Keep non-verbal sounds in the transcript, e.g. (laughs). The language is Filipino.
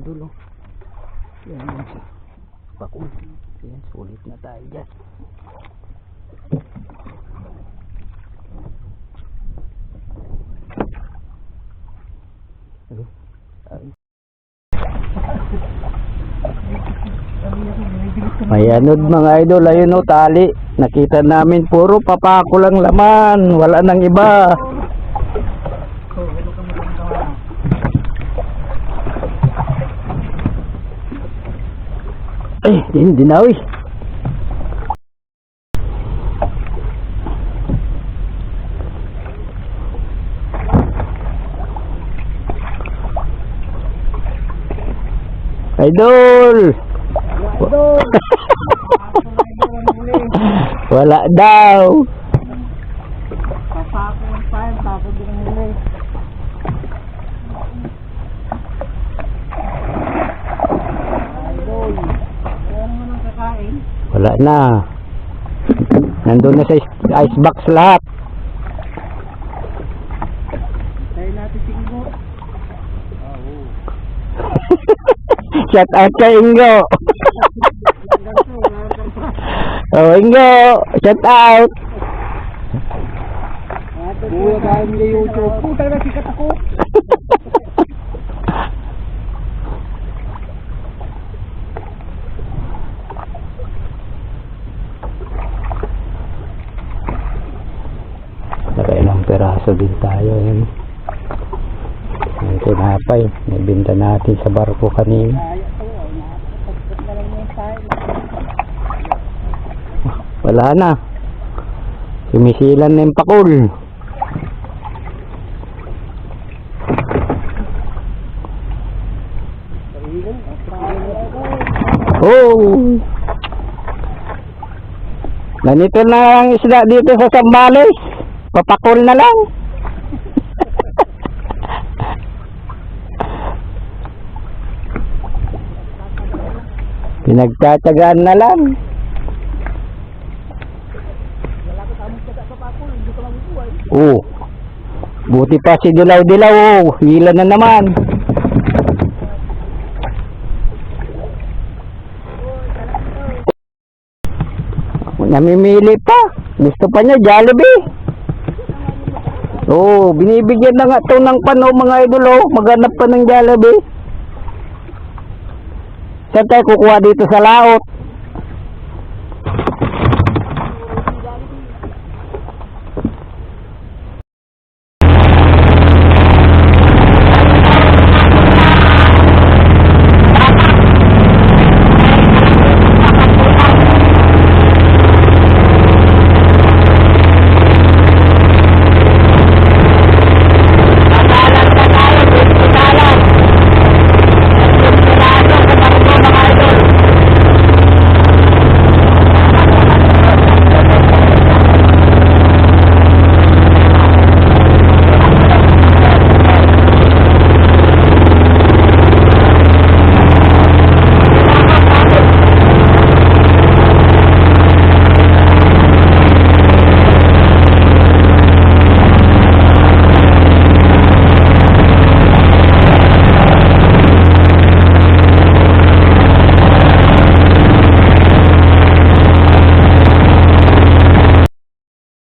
idol oh. Yan yung si Bakul. Yan, sulit na tayo dyan. Ayun. Ay. May anod mga idol, ayun o tali. Nakita namin puro papako lang laman, wala nang iba. Ay, din dinawi. Idol! (laughs) Wala daw. Papako ng time, tapos din ang muli. Idol. Kaya naman Wala na. Nandun na sa icebox lahat. Tayo natin singgo. (laughs) Shout out kay Ingo. (laughs) Oh, Ingo. Shout out. Kuya, dahil nila YouTube. Puta na, sikat ako. Peraso din tayo. Yan. Yung tinapay. Nabinta natin sa barko kanina. Wala na. Sumisilan na yung pakul. Oh! Ganito na ang isda dito sa Sambales. Papakul na lang. Pinagtatagaan na lang. Buhay. Oh. Buti pa si Dilaw-Dilaw. Oh. Hila na naman. Namimili pa. Gusto pa niya Jollibee. Oo, oh, binibigyan na nga to ng pano mga idol oh. Maghanap pa ng Jollibee. Saan tayo kukuha dito sa laot?